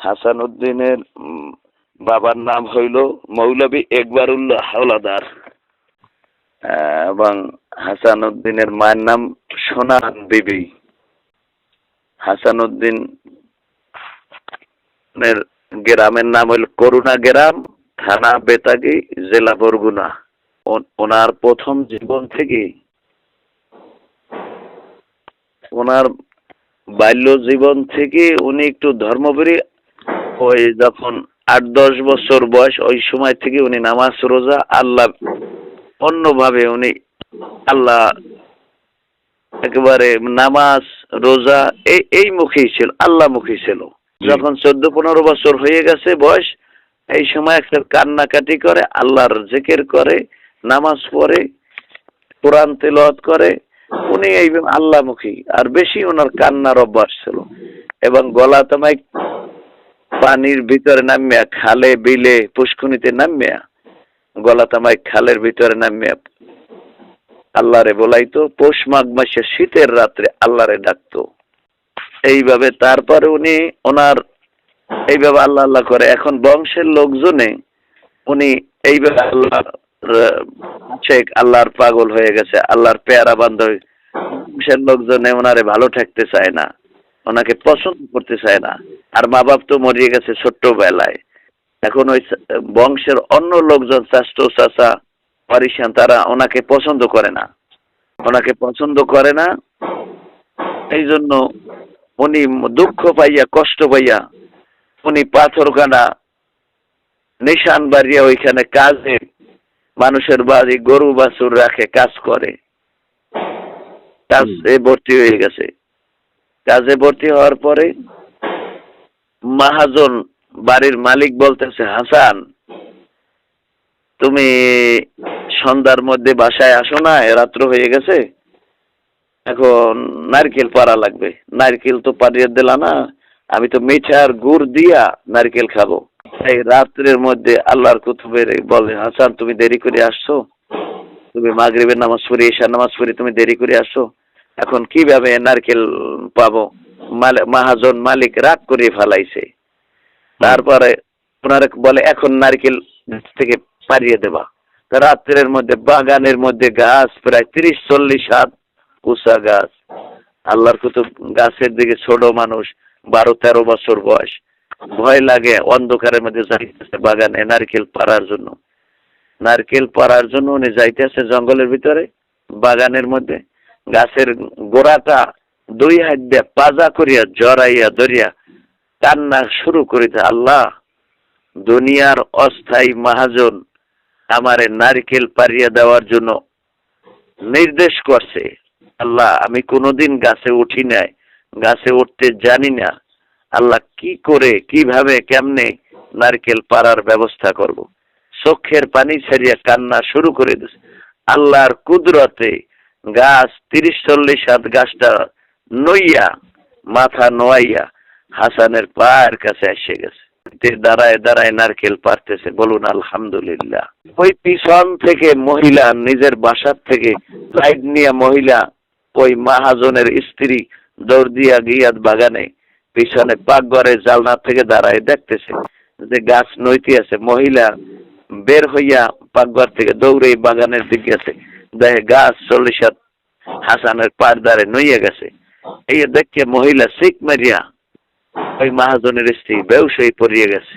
হাসান উদ্দিনের বাবার নাম হইল মৌলবী একবারুল্লাহ হাওলাদার। এবং হাসান উদ্দিনের মায়ের নাম সোনার বিবি। হাসান উদ্দিন গ্রামের নাম হইল করুণা গ্রাম, থানা বেতাগি, জেলা বরগুনা। ওনার প্রথম জীবন থেকে ওনার বাল্য জীবন থেকে উনি একটু ধর্মপ্রী ওই যখন আট দশ বছর বয়স ওই সময় থেকে উনি নামাজ রোজা আল্লাহ অন্যভাবে উনি আল্লাহ একেবারে নামাজ রোজা এই এই মুখেই ছিল আল্লাহ মুখী ছিল। যখন চোদ্দ পনেরো বছর হয়ে গেছে বয়স এই সময় একটা কান্নাকাটি করে আল্লাহর জিকির করে নামাজ পড়ে কোরআন তেলাওয়াত করে উনি এই আল্লাহমুখী আর বেশি ওনার কান্নার অভ্যাস ছিল। এবং গলা তোমায় পানির ভিতরে নামিয়া, খালে বিলে পুষ্কুনিতে নামিয়া গলা তামাই খালের ভিতরে নামিয়া আল্লাহরে বলাইতো, পৌষ মাঘ মাসে শীতের রাত্রে আল্লাহরে ডাকতো। এইভাবে তারপরে উনি ওনার, এইভাবে আল্লাহ আল্লাহ করে, এখন বংশের লোকজনে উনি এইভাবে আল্লাহ আল্লাহর পাগল হয়ে গেছে, আল্লাহর পেয়ারা বান্ধব, বংশের লোকজনে ওনারে ভালো থাকতে চায় না। ওনাকে পছন্দ করতে চায় না। আর মা বাপ তো মরিয়ে গেছে ছোট্টবেলায়। এখন ওই বংশের অন্য লোকজন, চাষ্ট চাচা পারিসান তারা ওনাকে পছন্দ করে না। ওনাকে পছন্দ করে না। এই জন্য উনি দুঃখ পাইয়া, কষ্ট পাইয়া, উনি পাথর কানা নিশান বাড়িয়া ওইখানে কাজে মানুষের বাড়ি গরু বাছুর রাখে, কাজ করে। কাজে ভর্তি হয়ে গেছে। কাজে ভর্তি হওয়ার পরে মাহাজন বাড়ির মালিক বলতেছে, হাসান, তুমি সন্ধ্যার মধ্যে বাসায় আসো না রাত্র হয়ে গেছে। এখন নারকেল পাড়া লাগবে। নারকেল তো পাড়িয়ে দিলা না, আমি তো মিঠার গুড় দিয়া নারকেল খাব। এই রাত্রের মধ্যে আল্লাহর কুতুবের বলে, হাসান, তুমি দেরি করে আসছো। তুমি মাগরিবের নামাজ পড়ি, ঈশার নামাজ পড়ি তুমি দেরি করে আসছো। এখন কীভাবে নারকেল পাবো? মাহাজন মালিক রাগ করে ফেলাইছে। তারপরে ওনারা বলে এখন নারকেল থেকে পারিয়ে দেবা। রাত্রের মধ্যে বাগানের মধ্যে গাছ প্রায় তিরিশ চল্লিশ হাত উষা গাছ। আল্লাহর কুতুব গাছের দিকে ছোট মানুষ বারো তেরো বছর বয়স। ভয় লাগে অন্ধকারের মধ্যে যাইতেছে বাগানে নারকেল পাড়ার জন্য। নারকেল পাড়ার জন্য উনি যাইতেছে জঙ্গলের ভিতরে বাগানের মধ্যে। গাছের গোড়াটা দুই হাত দিয়ে পাজা করিয়া জড়াইয়া ধরিয়া কান্না শুরু করিতে, আল্লাহ, দুনিয়ার অস্থায়ী মহাজন আমারে নারকেল পারিয়া দেওয়ার জন্য নির্দেশ করছে। আল্লাহ, আমি কোনোদিন গাছে উঠি নাই, গাছে উঠতে জানি না। আল্লাহ, কি করে, কীভাবে, কেমনে নারকেল পাড়ার ব্যবস্থা করব? চোখের পানি ছাড়িয়া কান্না শুরু করে দিছে। আল্লাহর কুদরতে গাছ, তিরিশ চল্লিশ হাত গাছটা নইয়া, মাথা নোয়াইয়া হাসানের পায়ের কাছে এসে গেছে। দাঁড়ায় দাঁড়ায় নারকেল পারতেছে বলুন আলহামদুলিল্লাহ। ওই পিছন থেকে মহিলা, নিজের বাসার থেকে লাইট নিয়ে মহিলা, ওই মাহাজনের স্ত্রী দৌড় দিয়া গিয়াত বাগানে, পিছনে পাকঘরে জালনা থেকে দাঁড়ায় দেখতেছে যে গাছ নইতে আছে। মহিলা বের হইয়া পাকঘর থেকে দৌড়ে বাগানের দিকে আছে। দেখে গাছ চল্লিশ হাত হাসানের পার দ্বারে নইয়ে গেছে। এই দেখে মহিলা শিখ মারিয়া ওই মহাজনের স্ত্রী হয়ে পড়িয়ে গেছে।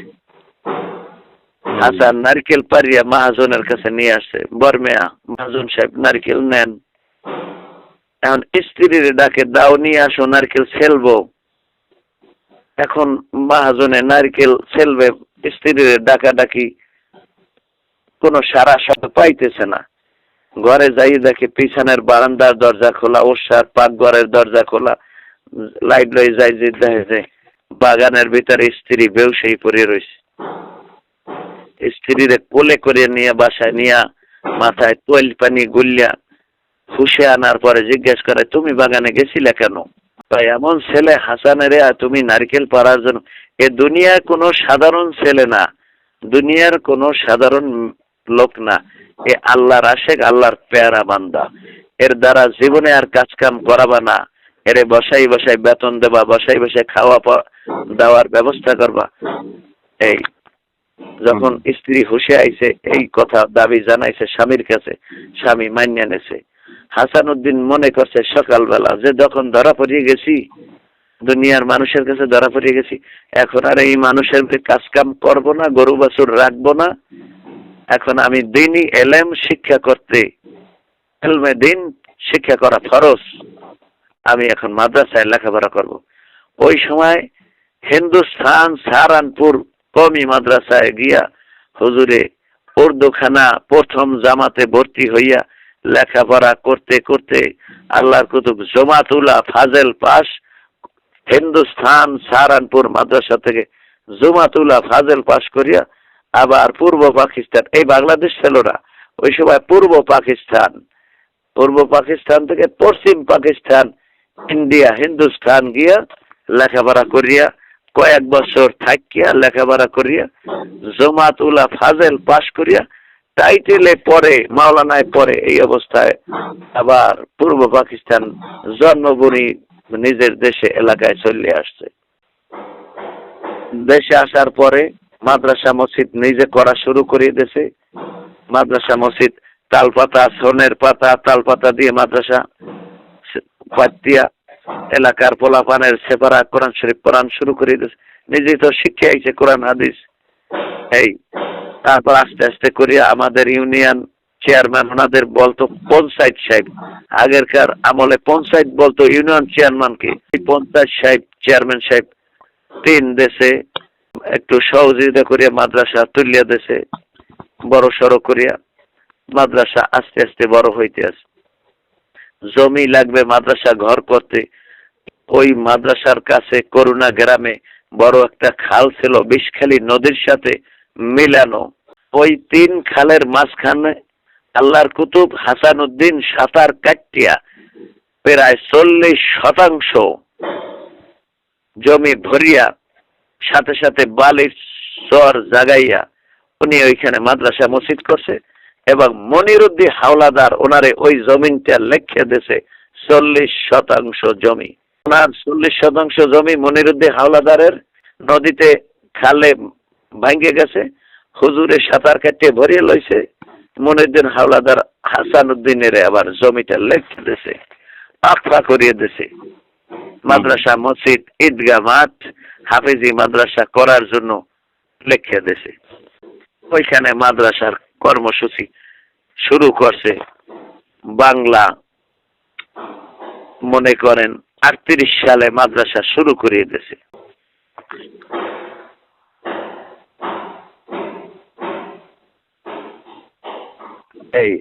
হাসান নারকেল পারিয়া মহাজনের কাছে নিয়ে আসে বরমেয়া মহাজন সাহেব নারকেল নেন। এখন স্ত্রীর ডাকে, দাও, নিয়ে আসো, নারকেল ছেলবো। এখন মাহাজনে নারকেল ছেলবে, স্ত্রীর ডাকা ডাকি কোনো সারা শব্দ পাইতেছে না। ঘরে যাই দেখে পিছনের বারান্দার দরজা খোলা ওষার পাকঘরের দরজা খোলা, লাইট লই যাই যে দেখে বাগানের ভিতরে স্ত্রী বেউসেই পড়ে রয়েছে স্ত্রীরে কোলে করে নিয়ে বাসায় নিয়ে মাথায় তৈল পানি গুলিয়া খুশে আনার পরে জিজ্ঞেস করে, তুমি বাগানে গেছিলে কেন? তাই এমন ছেলে হাসানের তুমি নারকেল পাড়ার জন্য। এ দুনিয়ার কোনো সাধারণ ছেলে না, দুনিয়ার কোনো সাধারণ লোক না। এ আল্লাহর আশেক আল্লাহর পেয়ারা বান্দা। এর দ্বারা জীবনে আর কাজ কাম করাবা না। এরে বসাই বসাই বেতন দেবা বসাই বসাই খাওয়া দেওয়ার ব্যবস্থা করবা। এই যখন স্ত্রী হুশে আইছে এই কথা দাবি জানাইছে স্বামীর কাছে স্বামী মান্য নেছে। হাসান উদ্দিন মনে করছে সকালবেলা যে যখন ধরা পড়িয়ে গেছি দুনিয়ার মানুষের কাছে ধরা পড়িয়ে গেছি এখন আর এই মানুষের কাজ কাম করব না গরু বাছুর রাখব না। এখন আমি দিনই এলেম শিক্ষা করতে, এলমে দিন শিক্ষা করা ফরজ। আমি এখন মাদ্রাসায় লেখাপড়া করব। ওই সময় হিন্দুস্থান, সাহারানপুর কমি মাদ্রাসায় গিয়া হুজুরে উর্দুখানা প্রথম জামাতে ভর্তি হইয়া লেখাপড়া করতে করতে আল্লাহর কুতুব জমাতুলা ফাজেল পাস হিন্দুস্থান, সাহারানপুর মাদ্রাসা থেকে জুমাতুল্লাহ ফাজেল পাস করিয়া আবার পূর্ব পাকিস্তান, এই বাংলাদেশ ছিল না। ওই সময় পূর্ব পাকিস্তান পূর্ব পাকিস্তান থেকে পশ্চিম পাকিস্তান, ইন্ডিয়া, হিন্দুস্তান গিয়া লেখাপড়া করিয়া, কয়েক বছর থাকিয়া লেখাপড়া করিয়া জমাতুল্লাহ ফাজেল পাস করিয়া, টাইটেলে পরে মাওলানায় পরে এই অবস্থায় আবার পূর্ব পাকিস্তান জন্মভূমি নিজের দেশে, এলাকায় চলে আসছে। দেশে আসার পরে মাদ্রাসা মসজিদ নিজে করা শুরু করে দিয়েছে। মাদ্রাসা মসজিদ তালপাতা, সোনের পাতা, তালপাতা দিয়ে মাদ্রাসা পাতিয়া এলাকার পোলাপানের সেপারা কোরআন শরীফ পড়ান শুরু করে দিয়েছে। নিজেই তো শিক্ষা আইছে কোরআন, হাদিস। এই, তারপর আস্তে আস্তে করিয়া আমাদের ইউনিয়ন চেয়ারম্যান, ওনাদের বলতো পঞ্চায়েত সাহেব। আগেরকার আমলে পঞ্চায়েত বলতো ইউনিয়ন চেয়ারম্যানকে। পঞ্চায়েত সাহেব, চেয়ারম্যান সাহেব তিন দেশে একটু সহযোগিতা করিয়া মাদ্রাসা তুলিয়া দেশে বড় সড়ো করিয়া মাদ্রাসা আস্তে আস্তে বড় হইতে আছে। জমি লাগবে মাদ্রাসা ঘর করতে। ওই মাদ্রাসার কাছে করুণা গ্রামে বড় একটা খাল ছিল, বিষখালী নদীর সাথে মিলানো। ওই তিন খালের মাঝখানে আল্লাহর কুতুব হাসান উদ্দিন সাঁতার কাটিয়া প্রায় চল্লিশ শতাংশ জমি ভরিয়া সাথে সাথে বালির চর জাগাইয়া উনি ওইখানে মাদ্রাসা মসজিদ করছে এবং মনিরুদ্দিন হাওলাদার ওনারে ওই জমিনটা লেখে দিয়েছে চল্লিশ শতাংশ জমি। ওনার চল্লিশ শতাংশ জমি মনিরুদ্দিন হাওলাদারের নদীতে খালে ভাঙ্গে গেছে, হুজুরে সাঁতার কাটিয়ে ভরিয়ে লইছে, মনিরুদ্দিন হাওলাদার হাসান উদ্দিনের আবার জমিটা লেখে দিয়েছে আফা করিয়ে দিয়েছে। মাদ্রাসা মসজিদ ঈদগাহ মাঠ হাফিজি মাদ্রাসা করার জন্য লেখে দিয়েছে ওইখানে মাদ্রাসার কর্মসূচি শুরু করছে। বাংলা মনে করেন আটত্রিশ সালে মাদ্রাসা শুরু করিয়ে দিয়েছে। এই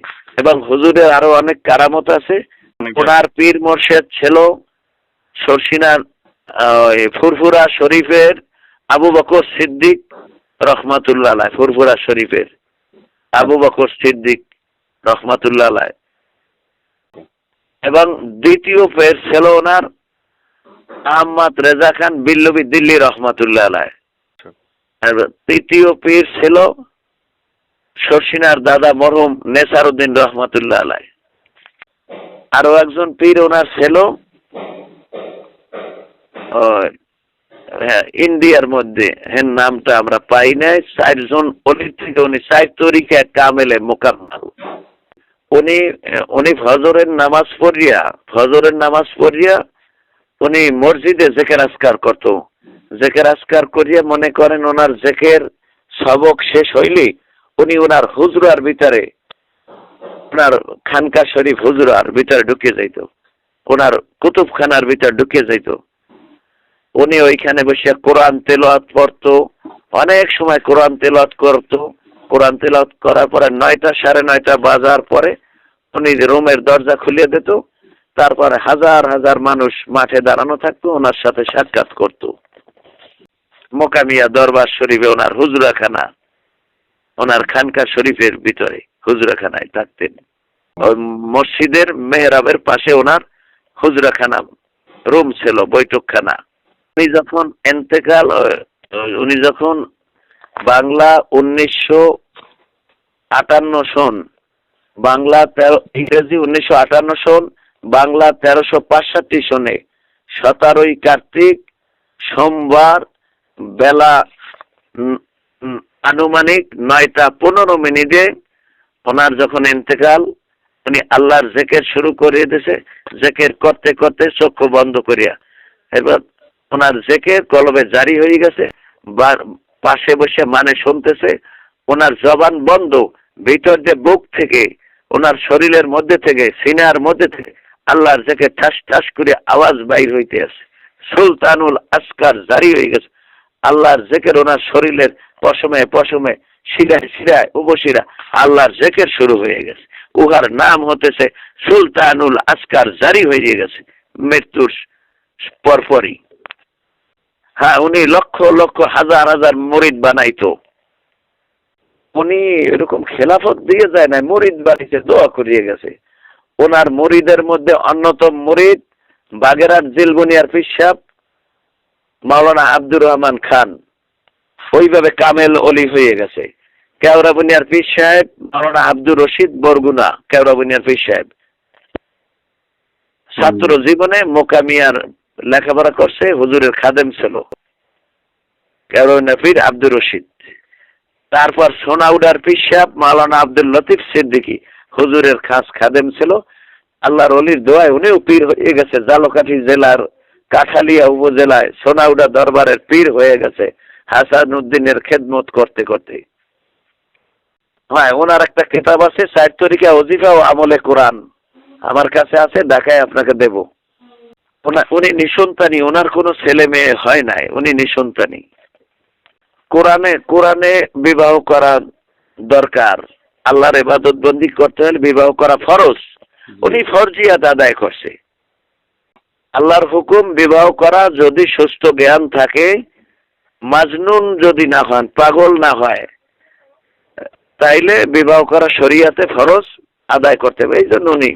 এবং হুজুরের আরও অনেক কারামত আছে। ওনার পীর মোর্শেদ ছিল সরসিনার ফুরফুরা শরীফের আবু বকর সিদ্দিক রহমাতুল্লাহ ফুরফুরা শরীফের আবু বকর সিদ্দিক রহমাতুল্লাহ এবং দ্বিতীয় পের ছিল ওনার আহমদ রেজা খান বিল্লবী দিল্লি রহমাতুল্লাহ তৃতীয় পীর ছিল শর্ষিনার দাদা মরহুম নেসার উদ্দিন রহমাতুল্লাহ আরও একজন পীর ওনার ছিল ইন্ডিয়ার মধ্যে হ্যাঁ নামটা আমরা পাই নাই। চারজন অলির থেকে উনি চার তরিকা কামেলে মোকাম্মাল। উনি উনি ফজরের নামাজ পড়িয়া, ফজরের নামাজ পড়িয়া উনি মসজিদে জেকের আসকার করত। জেকের আসকার করিয়া মনে করেন ওনার জেকের সবক শেষ হইলে উনি ওনার হুজরার ভিতরে ওনার খানকা শরীফ হুজরার ভিতরে ঢুকে যাইত। ওনার কুতুবখানার ভিতরে ঢুকে যাইত। উনি ওইখানে বসে কোরআন তেলাওয়াত পড়তো, অনেক সময় কোরআন তেলাওয়াত করতো। কোরআন তেলাওয়াত করার পরে নয়টা, সাড়ে নয়টা বাজার পরে উনি রুমের দরজা খুলে দিত, তারপরে হাজার হাজার মানুষ মাঠে দাঁড়ানো থাকতো, ওনার সাথে সাক্ষাৎ করতো। মোকামিয়া দরবার শরীফে ওনার হুজরাখানা, ওনার খানকা শরীফের ভিতরে হুজরাখানায় থাকতেন। মসজিদের মেহরাবের পাশে ওনার হুজরাখানা, রুম ছিল বৈঠকখানা। উনি যখন এন্তেকাল উনি যখন বাংলা উনিশশো আটান্ন সন, বাংলা তেরো, ইংরেজি উনিশশো আটান্ন সন, বাংলা তেরোশো পাঁচষট্টি সনে সতেরোই কার্তিক সোমবার বেলা আনুমানিক নয়টা পনেরো মিনিটে ওনার যখন ইন্তেকাল উনি আল্লাহর জেকের শুরু করিয়ে দিয়েছে, জেকের করতে করতে চক্ষু বন্ধ করিয়া। এবার ওনার জেকের কলবে জারি হয়ে গেছে পাশে বসে মানে শুনতেছে, ওনার জবান বন্ধ, ভিতর যে বুক থেকে, ওনার শরীরের মধ্যে থেকে, সিনার মধ্যে থেকে আল্লাহর জেকে ঠাস ঠাস করে আওয়াজ বাইর হইতে আছে। সুলতানুল আসকার জারি হয়ে গেছে। আল্লাহর জেকের ওনার শরীরের পশমে পশমে শিরায় শিরায় উপশিরা আল্লাহর জেকের শুরু হয়ে গেছে। উহার নাম হতেছে সুলতানুল আসকার জারি হয়ে গেছে। মৃত্যুর পরপরই। হ্যাঁ উনি লক্ষ লক্ষ হাজার হাজার মরিদ বানাইতো। উনি এরকম খেলাফত দিয়ে যায় না মরিদ বাড়িতে দোয়া করিয়ে গেছে। ওনার মরিদের মধ্যে অন্যতম মরিদ বাগেরহাট জিলবুনিয়ার পিসাব মাওলানা আব্দুর রহমান খান। ওইভাবে কামেল অলি হয়ে গেছে। কেওড়া বুনিয়ার পীর সাহেব মাওলানা আব্দুর রশিদ বরগুনা কেওড়া বুনিয়ার পীর সাহেব ছাত্র জীবনে মোকামিয়ার লেখাপড়া করছে, হুজুরের খাদেম ছিল। বুনিয়ার আব্দুর রশিদ। তারপর সোনাউডার পিসাব মাওলানা আব্দুল লতিফ সিদ্দিকী হুজুরের খাস খাদেম ছিল। আল্লাহর অলির দোয়ায় উনিও পীর হয়ে গেছে। জালকাঠি জেলার কাঠালিয়া উপজেলায় সোনাউডা দরবারের পীর হয়ে গেছে হাসান উদ্দিনের খেদমত করতে করতে। হ্যাঁ ওনার একটা কিতাব আছে ষাট তরিকা অজিফা ও আমলে কোরআন। আমার কাছে আছে, ঢাকায় আপনাকে দেব। উনি নিঃসন্তানী, ওনার কোনো ছেলে মেয়ে হয় নাই, উনি নিঃসন্তানী। কোরআনে কোরআনে বিবাহ করা দরকার। আল্লাহর এবাদত বন্দি করতে হলে বিবাহ করা ফরজ। উনি ফরজিয়াত আদায় করছে। আল্লাহর হুকুম বিবাহ করা যদি সুস্থ জ্ঞান থাকে, মাজনুন যদি না হন, পাগল না হয়, তাইলে বিবাহ করা শরিয়াতে ফরজ আদায় করতে হবে। এই জন্য উনি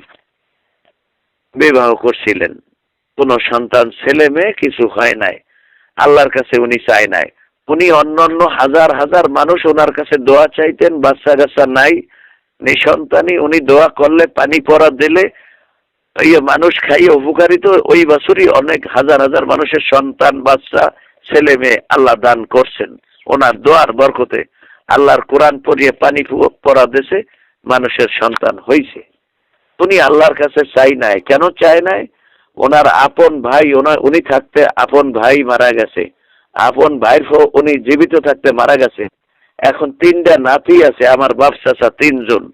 বিবাহ করছিলেন। কোন সন্তান, ছেলে মেয়ে কিছু হয় নাই। আল্লাহর কাছে উনি চায় নাই। উনি অন্যান্য হাজার হাজার মানুষ ওনার কাছে দোয়া চাইতেন, বাচ্চা কাচ্চা নাই নিঃসন্তানী উনি দোয়া করলে, পানি পড়া দিলে ইয়ে মানুষ খাইয়ে উপকারিত, ওই বছরই অনেক হাজার হাজার মানুষের সন্তান, বাচ্চা, ছেলে মেয়ে আল্লাহ দান করছেন ওনার দোয়ার বরকতে। আল্লাহর কোরআন পড়িয়ে পানি পড়া দেশে মানুষের সন্তান হয়েছে উনি আল্লাহর কাছে চাই নাই। কেন চায় নাই? ওনার আপন ভাই, ওনার উনি থাকতে আপন ভাই মারা গেছে। আপন ফ- উনি জীবিত থাকতে মারা গেছে। এখন তিনটা নাতি আছে, আমার বাপ চাচা তিনজন।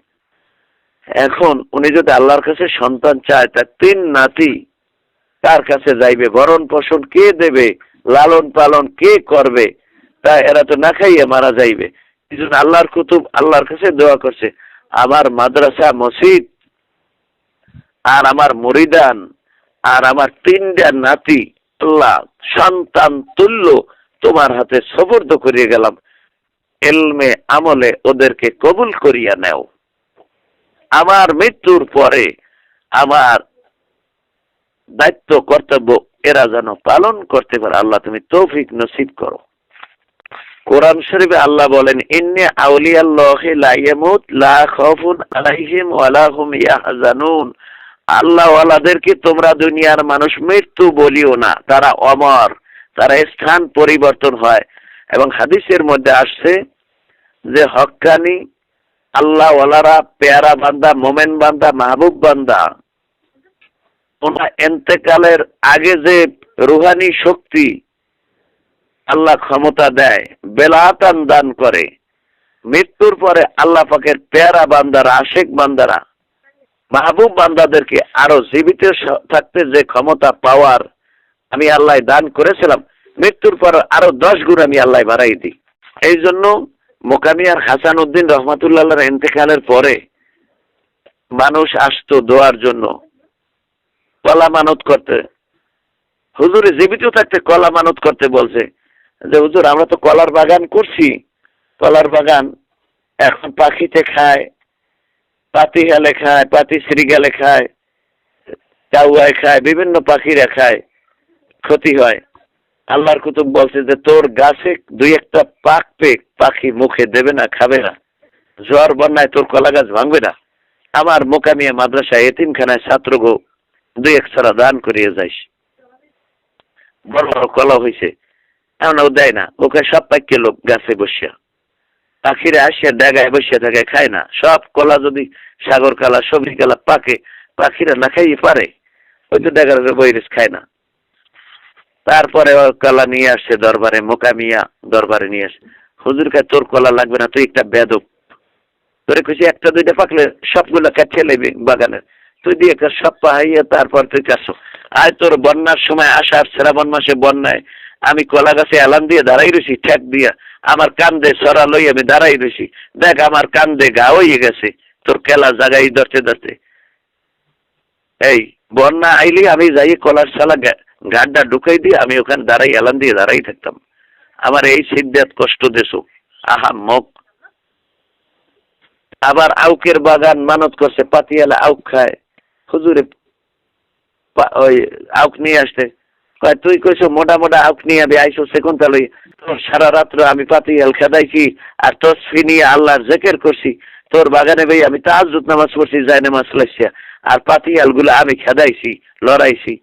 এখন উনি যদি আল্লাহর কাছে সন্তান চায় তার তিন নাতি তার কাছে যাইবে? ভরণ পোষণ কে দেবে? লালন পালন কে করবে? তা এরা তো না খাইয়ে মারা যাইবে। এই জন্য আল্লাহর কুতুব আল্লাহর কাছে দোয়া করছে। আমার মাদ্রাসা মসজিদ আর আমার মরিদান আর আমার তিনটা নাতি, আল্লাহ, সন্তান তুল্য, তোমার হাতে সবর্দ করিয়ে গেলাম। এলমে আমলে ওদেরকে কবুল করিয়া নেও। আমার মৃত্যুর পরে আমার দায়িত্ব, কর্তব্য এরা যেন পালন করতে পারে। আল্লাহ, তুমি তৌফিক নসিব করো। কোরআন শরীফে আল্লাহ বলেন, ইন্নে আউলিয়াল্লাহি লা ইয়ামুত, লা খাউফুন আলাইহিম ওয়ালা হুম ইয়াহজানুন। আল্লাহ ওয়ালাদেরকে তোমরা দুনিয়ার মানুষ মৃত্যু বলিও না। তারা অমর, তারা স্থান পরিবর্তন হয়। এবং হাদিসের মধ্যে আসছে যে হকানি আল্লাহওয়ালারা, পেয়ারা বান্দা, মোমেন বান্দা, মাহবুব বান্দা ওনা এন্তেকালের আগে যে রুহানি শক্তি আল্লাহ ক্ষমতা দেয়, বেলাতান দান করে, মৃত্যুর পরে আল্লাহ পাকের পেয়ারা বান্দারা, আশেক বান্দারা মাহবুব বান্দাদেরকে আরও জীবিত থাকতে যে ক্ষমতা পাওয়ার আমি আল্লাহ দান করেছিলাম, মৃত্যুর পর আরও দশ গুণ আমি আল্লাহ বাড়াই দিই। এই জন্য মোকামিয়ার হাসান উদ্দিন রহমাতুল্লাহর ইন্তেকালের পরে মানুষ আসতো দোয়ার জন্য, কলা মানত করতে। হুজুরে জীবিত থাকতে কলা মানত করতে বলছে যে, হুজুর, আমরা তো কলার বাগান করছি। কলার বাগান এখন পাখিতে খায় পাতি হেলে খায়, পাতি শ্রীগালে খায় চাউয়ায় খায়, বিভিন্ন পাখিরা খায়, ক্ষতি হয়। আল্লাহর কুতুব বলছে যে, তোর গাছে দুই একটা পাক পেক, পাখি মুখে দেবে না, খাবে না। জ্বর বন্যায় তোর কলা গাছ ভাঙবে না। আমার মোকামিয়া মাদ্রাসায় এতিমখানায় ছাত্র গো, দুই এক ছাড়া দান করিয়ে যাইস। বড় বড় কলা হয়েছে এমন দেয় না। ওকে সব পাইকে লোক গাছে বসিয়া। পাখিরা আসিয়া ডাগায় বসিয়া থাকে, খায় না। সব কলা যদি সাগর কালা, সবজি কালা পাকে, পাখিরা না খাইয়ে পারে। ওই তো ডাগার বৈরিস খায় না। তারপরে কলা নিয়ে আসছে দরবারে মোকামিয়া দরবারে নিয়ে আসে। হুজুর কে, তোর কলা লাগবে না, তুই একটা বেদক। তোরে খুশি একটা, দুইটা পাকলে সবগুলো কাটিয়ে নেবে বাগানের তুই দিয়ে সব পাহাইয়ে তারপর তুই কাছো। আজ তোর বন্যার সময় আসার শ্রাবণ মাসে বন্যায় আমি কলা গাছে অ্যালার্ম দিয়ে দাঁড়াই রয়েছি ঠেক দিয়া। আমার কান্দে সরা লই আমি দাঁড়াই রয়েছি দেখ, আমার কান্দে গা হয়ে গেছে। তোর কেলা জাগাই ধরতে ধরতে। এই, বন্যা আইলে আমি যাই কলার সালা গাড্ডা ঢুকাই দিয়ে আমি ওখানে দাঁড়াই অ্যালার্ম দিয়ে দাঁড়াই থাকতাম। আমার এই সিদ্ধাত কষ্ট দেশো আহা মক আবার আউকের বাগান মানত করছে, পাতিয়ালা আউক খায়। হুজুরে ওই আউক নিয়ে আসতে। কয়, তুই কইছো, মোটা মোটা আউক নিয়ে আমি আইসো সেকুন তালই তোর সারা রাত্র আমি পাতিয়াল খেদাইছি, আর তসফি নিয়ে আল্লাহর জেকের করছি। তোর বাগানে ভাই আমি তাহাজুত নামাজ পড়ছি যায় নামাজ লাইছিয়া আর পাতিয়ালগুলো আমি খেদাইছি, লড়াইছি।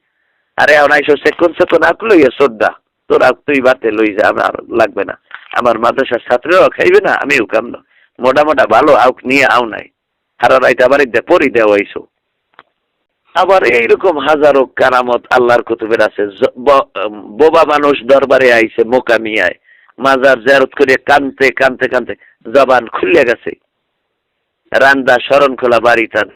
আরে এখন আইসো সেকুন সেকুন আউক লইয়া শ্রদ্ধা তোর আউক তুই বাতে লই যা, আমার লাগবে না। আমার মাদ্রাসার ছাত্ররাও খাইবে না, আমিও কাম না মোটা মোটা ভালো আউক নিয়ে আও নাই। সারা রাইতে আবার পরি দেওয়া হইছো আবার এইরকম হাজারো কারামত আল্লাহর কুতুবের আছে। বোবা মানুষ দরবারে আইছে মোকামিয়ায় মাজার জারত করে কানতে কানতে কানতে জবান খুলে গেছে। রান্দা শরণ খোলা বাড়ি তার